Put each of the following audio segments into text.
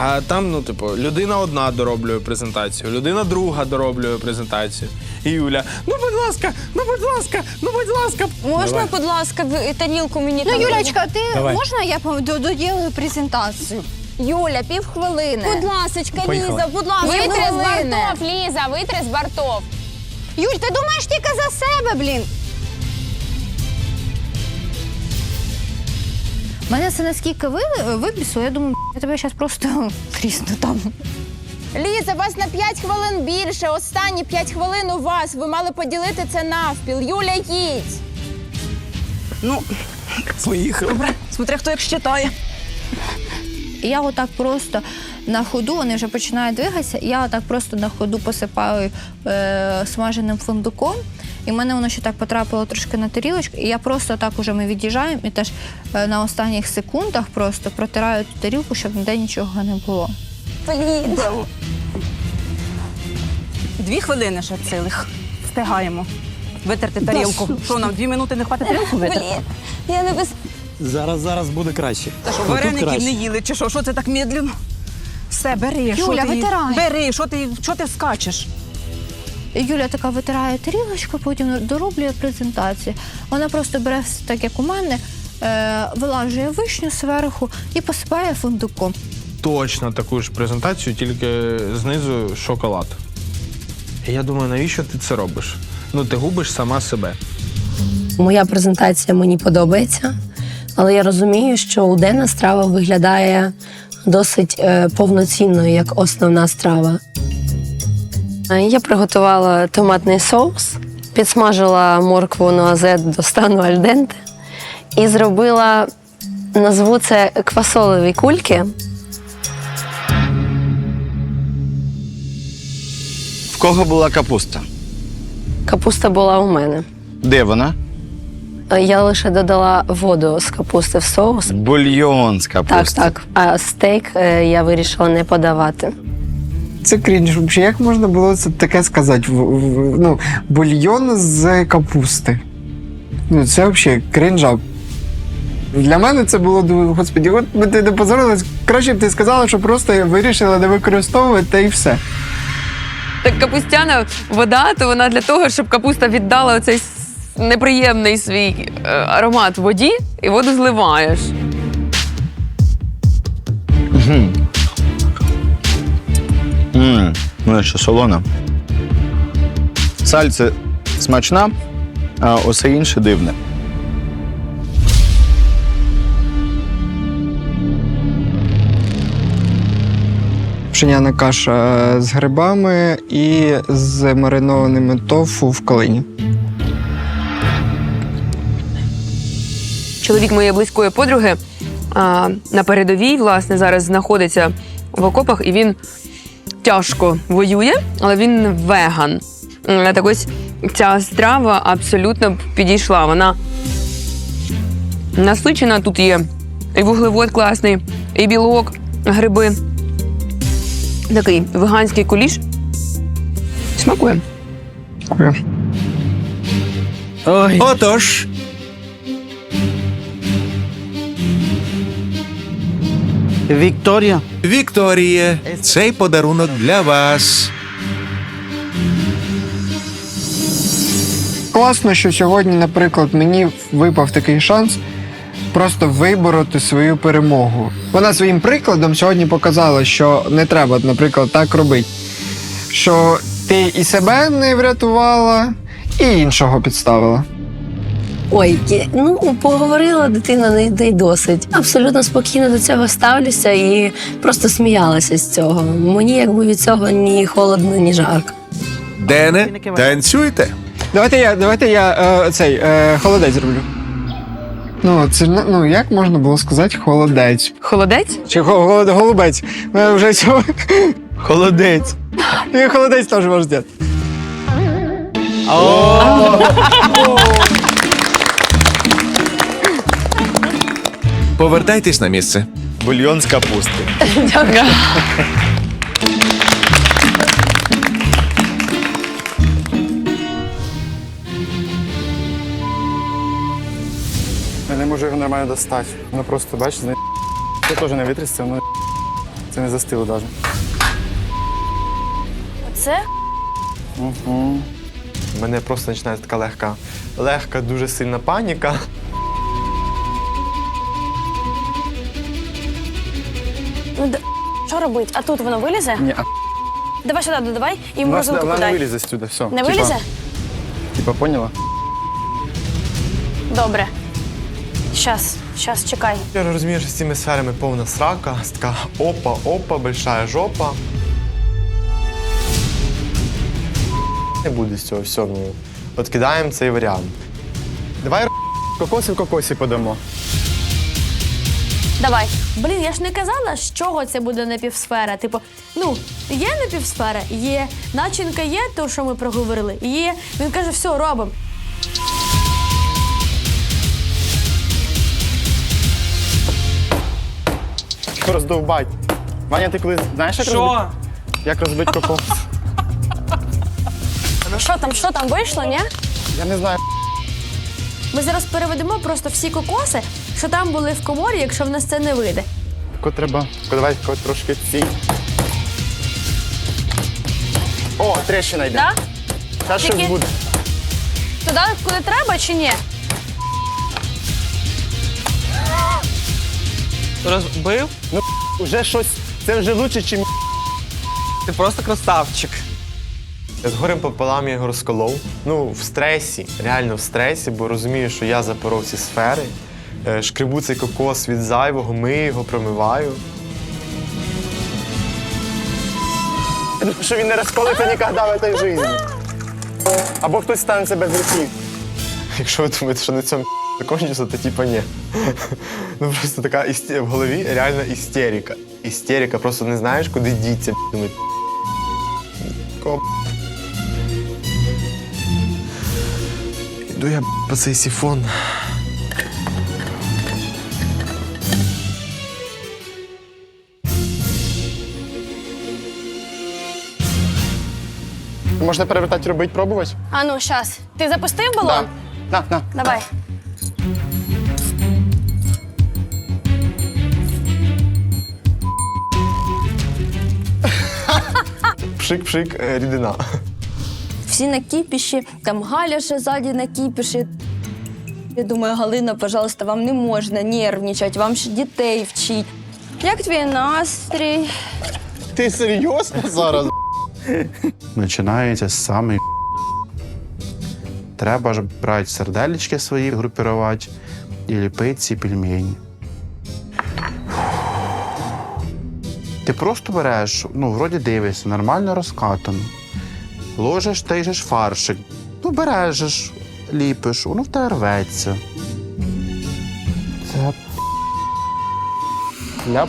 А там, ну, типу, людина одна дороблює презентацію, людина друга дороблює презентацію. І Юля, ну будь ласка, ну будь ласка, ну будь ласка. Можна, будь ласка, ви- тарілку мені Ну, там? Юлячка, ти Давай. можна я пов- до- доділаю презентацію? Юля, півхвилини. Будь ласочка, Поїхали. Ліза, будь ласка. Витри з хвилини. бортов, Ліза, витри з бортов. Юль, ти думаєш тільки за себе, блін. Мене це наскільки ви, вибісило, я думаю, я тебе зараз просто трісну там. Ліза, вас на 5 хвилин більше. Останні 5 хвилин у вас. Ви мали поділити це навпіл. Юля, їдь. Ну, Поїхали. добре, смотри, хто як считає. І я отак просто на ходу, вони вже починають двигатися, і я отак просто на ходу посипаю е, смаженим фундуком. І в мене воно ще так потрапило трошки на тарілочку, і я просто так уже ми від'їжджаємо і теж е, на останніх секундах просто протираю ту тарілку, щоб ніде нічого не було. Блін. Дві хвилини ще цілих. Встигаємо. Витерти тарілку. Що нам, дві минути не хватить тарілку витерти? Блін. Я не без... Зараз, зараз буде краще. Та що, вареників не їли, чи що? Що це так медленно? Все, бери. що Юля, ти, витирай. Бери, що ти, що ти скачеш? Юля така витирає тарілочку, потім дороблює презентацію. Вона просто бере все так, як у мене, е, вилажує вишню зверху і посипає фундуком. Точно таку ж презентацію, тільки знизу шоколад. І я думаю, навіщо ти це робиш? Ну, ти губиш сама себе. Моя презентація мені подобається, але я розумію, що уденна страва виглядає досить е, повноцінною як основна страва. Е, Я приготувала томатний соус, підсмажила моркву нуазет до стану альденте і зробила, назву це квасолеві кульки. В кого була капуста? Капуста була у мене. Де вона? Е, Я лише додала воду з капусти в соус. Бульйон з Так, капусти. так. А стейк е, я вирішила не подавати. Це крінж. Взагалі, як можна було це таке сказати? В- в- Ну, бульйон з капусти. Ну, це взагалі крінжа. Для мене це було дуже, господі, от би ти не позорилась. Краще б ти сказала, що просто вирішила не використовувати та і все. Так капустяна вода, то вона для того, щоб капуста віддала оцей неприємний свій е, аромат воді, і воду зливаєш. Мм, ну ще солона. Сальце смачна, а усе інше дивне. Пшеняна каша з грибами і з маринованими тофу в калині. Чоловік моєї близької подруги а, на передовій, власне, зараз знаходиться в окопах, і він тяжко воює, але він веган. Так ось ця страва абсолютно підійшла. Вона насичена, тут є і вуглевод класний, і білок, гриби. Такий веганський куліш. Смакує. Ой. Отож. Вікторія. Вікторіє, цей подарунок для вас. Класно, що сьогодні, наприклад, мені випав такий шанс просто вибороти свою перемогу. Вона своїм прикладом сьогодні показала, що не треба, наприклад, так робити. Що ти і себе не врятувала, і іншого підставила. Ой, ну поговорила дитина, не, й досить. Абсолютно спокійно до цього ставлюся і просто сміялася з цього. Мені якби від цього ні холодно, ні жарко. Дене, танцюйте. Давайте я, давайте я е, цей е, холодець зроблю. Ну, це ну як можна було сказати холодець? Холодець? Чи голод- голубець? Ми вже цього. Холодець. І холодець теж можна зробити. Повертайтесь на місце. Бульйон з капусти. Дякую. Я не можу його нормально достати. Воно просто, бачиш, не... це теж не витрясся, воно це не застило навіть. Оце Угу. У мене просто починається така легка, легка, дуже сильна паніка. Ну д- що робить? А тут воно вилізе? Ні, а Давай сюди додавай і вона, морозилку вона не подай. вилізе сюди, все. Не вилізе? Типа, поняла? Добре. Щас, щас, чекай. Я розумію, що з цими сферами повна срака, така опа, опа, большая жопа. Не буде з цього всього. Ну, от кидаємо цей варіант. Давай кокоси в кокосі подамо. Давай. Блін, я ж не казала, з чого це буде напівсфера. Типу, ну, є напівсфера, є, начинка є, то, що ми проговорили, є. Він каже, все, робимо. Роздовбать. Ваня, ти коли знаєш, як розбити? Як розбити кокос? Що там, що там вийшло, ні? Я не знаю. Ми зараз переведемо просто всі кокоси, що там були в коморі, якщо в нас це не вийде. Ко треба. Давай ко трошки ці. О, трещина йде. Да? Зараз щось Тільки- буде. Туди, куди треба чи ні? Розбив? Уже щось. Це вже лучше, ніж Ти просто красавчик. Я з горем пополам його розколов. Ну, в стресі, реально в стресі, бо розумію, що я запоров ці сфери. Е, Шкребу цей кокос від зайвого, мию його, промиваю. що він не розколиться ніколи в цій житті. Або хтось стане себе без руки. Якщо ви думаєте, що на цьому закінчиться, то типа ні. Ну просто така в голові реальна істерика. Істерика, просто не знаєш, куди діться. Думаю, ко- Іду я по цей сіфон. Можна перевертати, робити, пробувати? А ну, щас. Ти запустив балон? На, на. Давай. Пшик-пшик, е, рідина. Всі на кіпіші, там Галя ще ззаді на кіпіші. Я думаю, Галина, пожалуйста, вам не можна нервничати, вам ще дітей вчить. Як твій настрій? Ти серйозно зараз? Починається з самої. Треба ж брати сердечки свої, групірувати і ліпити ці пельмені. Ти просто береш, ну, вроді дивишся, нормально розкатано. Ложиш той же ж фаршик. Ну, береш, же ж, ліпиш, воно в тебе рветься. Це. Ляп.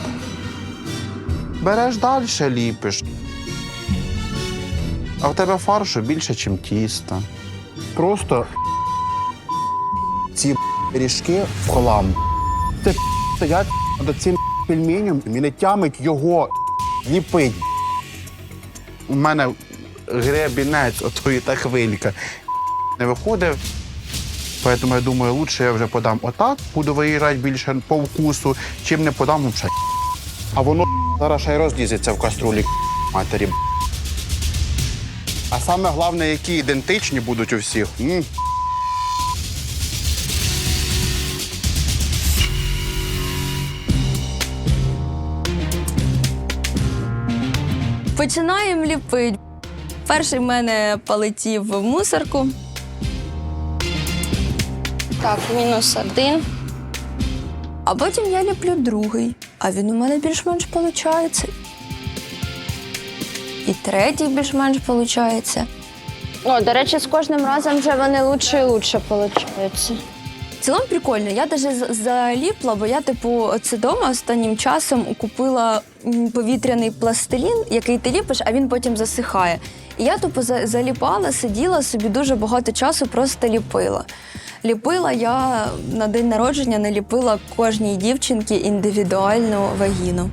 Береш далі, ліпиш. А в тебе фаршу більше, ніж тіста. Просто ці пиріжки в хлам. Це стоять над цим пельменем і не тямить його ліпить. У мене гребінець, отої та хвилька. Не виходить. Тому я думаю, лучше я вже подам отак, буду виїжджати більше по вкусу, чим не подам взагалі. А воно зараз ще й розлізеться в каструлі матері. А саме головне, які ідентичні будуть у всіх. М. Починаємо ліпити. Перший в мене полетів в мусорку. Так, мінус один. А потім я ліплю другий, а він у мене більш-менш виходить. І третій більш-менш виходить. О, до речі, з кожним разом вже вони лучше і лучше получаються. В цілому прикольно. Я навіть заліпла, бо я, типу, це дома останнім часом купила повітряний пластилін, який ти ліпиш, а він потім засихає. І я тупо за- заліпала, сиділа собі дуже багато часу, просто ліпила. Ліпила я на день народження, наліпила кожній дівчинці індивідуальну вагіну.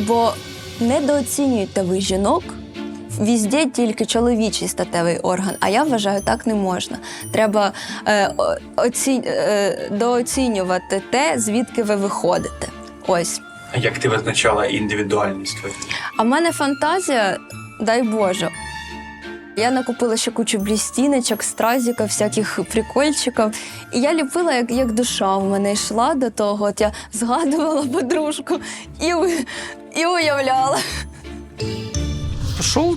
Бо недооцінюйте ви жінок. Візде тільки чоловічий статевий орган, а я вважаю, так не можна. Треба е, оці, е, дооцінювати те, звідки ви виходите. Ось. А як ти визначала індивідуальність твою? А в мене фантазія, дай Боже. Я накупила ще кучу блістіночок, стразіків, всяких прикольчиків. І я ліпила, як, як душа в мене йшла до того. От я згадувала подружку і, у- і уявляла. Пошел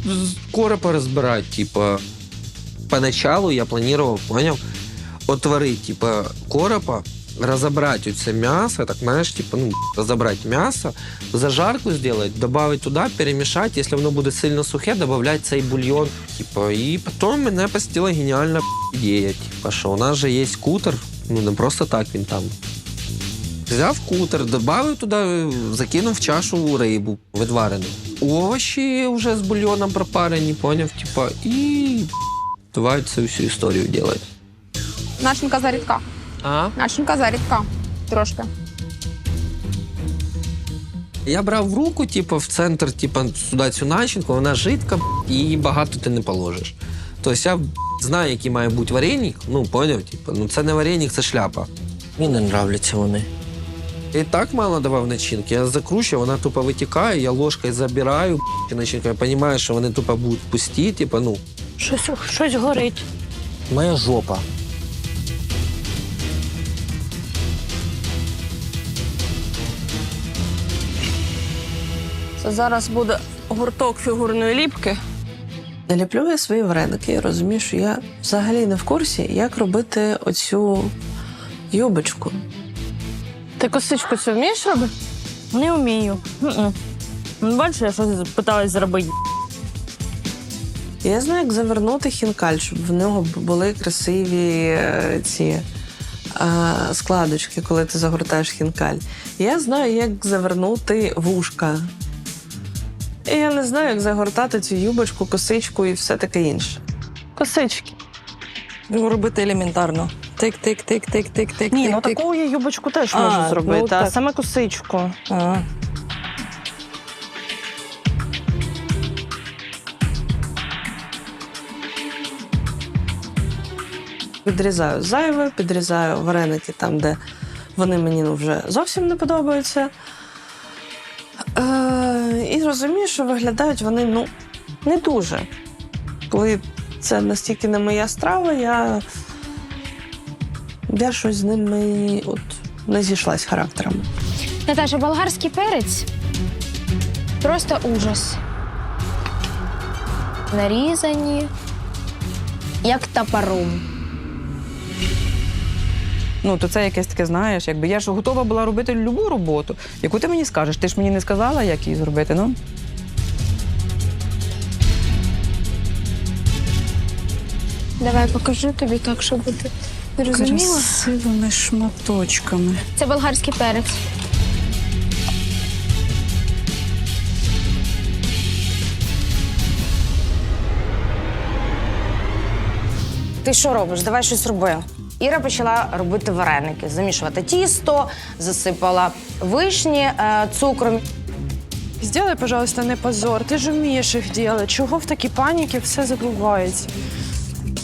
коропа разбирать, типа, поначалу я планировал, понял, отварить, типа, коропа, разобрать все мясо, так, знаешь, типа, ну, разобрать мясо, зажарку сделать, добавить туда, перемешать, если оно будет сильно сухе, добавлять цей бульон, типа, и потом меня посетила гениальная идея, типа, что у нас же есть кутер, ну, не просто так він там. Взяв кутер, додав туди, закинув в чашу рибу відварену. Овочі вже з бульйоном пропарені, поняв, типа, і давай цю всю історію робити. Начинка зарідка. А? Начинка зарідка. Трошки. Я брав в руку, типу, в центр, типу, сюди цю начинку, вона жидка, і її багато ти не положиш. Тобто я знаю, який має бути вареник, ну, поняв, типу, ну це не вареник, це шляпа. Мені не нравляться вони. І так мало давав начинки. Я закручую, вона тупо витікає, я ложкою забираю ці начинки. Я розумію, що вони тупо будуть пусті, типу, ну. Щось, щось горить. Моя жопа. Це зараз буде гурток фігурної ліпки. Наліплю я свої вареники і розумію, що я взагалі не в курсі, як робити оцю юбочку. Ти косичку цю вмієш робити? Не вмію. Ну, Бачиш, я щось питалась зробити. Я знаю, як завернути хінкаль, щоб в нього були красиві е, ці е, складочки, коли ти загортаєш хінкаль. Я знаю, як завернути вушка. І я не знаю, як загортати цю юбочку, косичку і все таке інше. Косички. Ну, робити елементарно. Тик-тик-тик-тик-тик-тик. Ні, ну таку я юбочку теж А, можу ну, зробити, а так. саме косичку. А. Підрізаю зайве, підрізаю вареники там, де вони мені ну, вже зовсім не подобаються. Е, розумію, що виглядають вони ну, не дуже. Коли це настільки не моя страва, я, я щось з ними от, не зійшлась характером. Наташа, болгарський перець просто ужас. Нарізані, як топором. Ну, то це якесь таке, знаєш, якби я ж готова була робити любу роботу, яку ти мені скажеш. Ти ж мені не сказала, як її зробити, ну? Давай покажу тобі так, щоб ти розуміла. Красивими шматочками. Це болгарський перець. Ти що робиш? Давай щось роби. Іра почала робити вареники, замішувати тісто, засипала вишні е, цукром. Сделай, пожалуйста, не позор. Ти ж вмієш їх робити. Чого в такій паніці все забувається?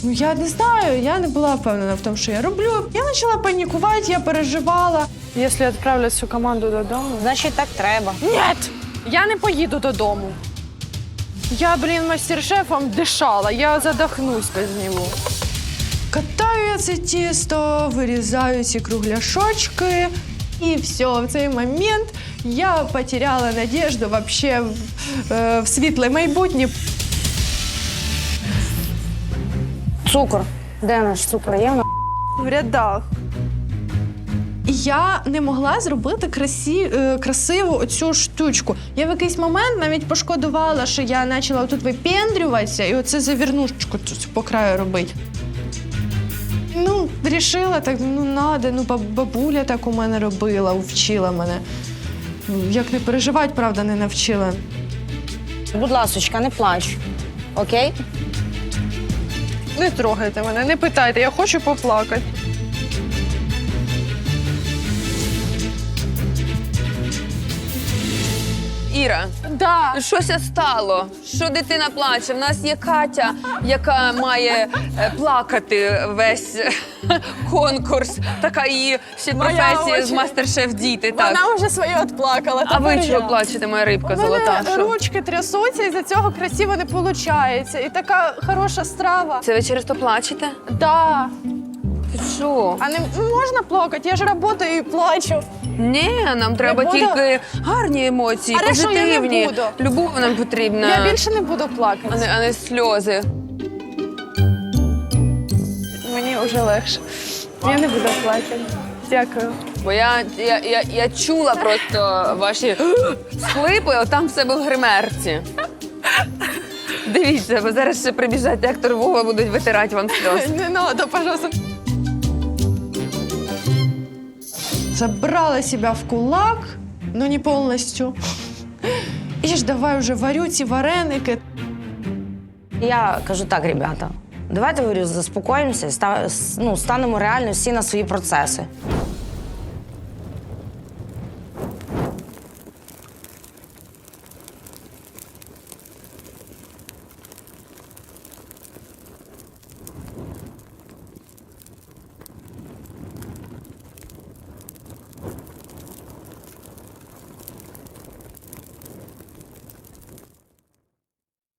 Ну, я не знаю, я не була впевнена в тому, що я роблю. Я почала панікувати, я переживала. Якщо відправлять всю команду додому. Значить, так треба. Ні, я не поїду додому. Я, блін, мастер-шефом дишала, я задохнусь без нього. Катаю я це тісто, вирізаю ці кругляшочки. І все, в цей момент я потеряла надежду вообще в, е, в світле майбутнє. Цукор. Де наш цукор? Є? В рядах. Я не могла зробити красі, е, красиву оцю штучку. Я в якийсь момент навіть пошкодувала, що я почала тут випендрюватися і оце завірнушечку цю по краю робити. Ну, вирішила так, ну надо, ну бабуля так у мене робила, вчила мене. Як не переживати, правда, не навчила. Будь ласочка, не плач. Окей? Не трогайте мене, не питайте, я хочу поплакати. Іра, Да. щося стало. Що дитина плаче? В нас є Катя, яка має е, плакати весь конкурс. Така її ще Моя професія з очі- мастер-шеф діти. Так. Вона вже своє відплакала. А ви тепер чого плачете, моя рибка мене золота? Що? ручки трясуться, і за цього красиво не виходить. І така хороша страва. Це ви через то плачете? Да. Що? А не можна плакати? Я ж працюю і плачу. Ні, нам треба буду? тільки гарні емоції, А що, я не позитивні. буду? Любов нам потрібна. Я більше не буду плакати. а не, а не сльози. Мені вже легше. Я не буду плакати. Дякую. Бо я, я, я, я чула просто ваші схлипи, отам в себе в гримерці. Дивіться, бо зараз ще прибіжать актор Вова, будуть витирати вам сльози. Не надо, пожалуйста. Забрала себя в кулак, но не полностью. І ж давай уже варю ці вареники. Я кажу так, ребята, давайте говорю, заспокоїмося, ну, станемо реально всі на свої процеси.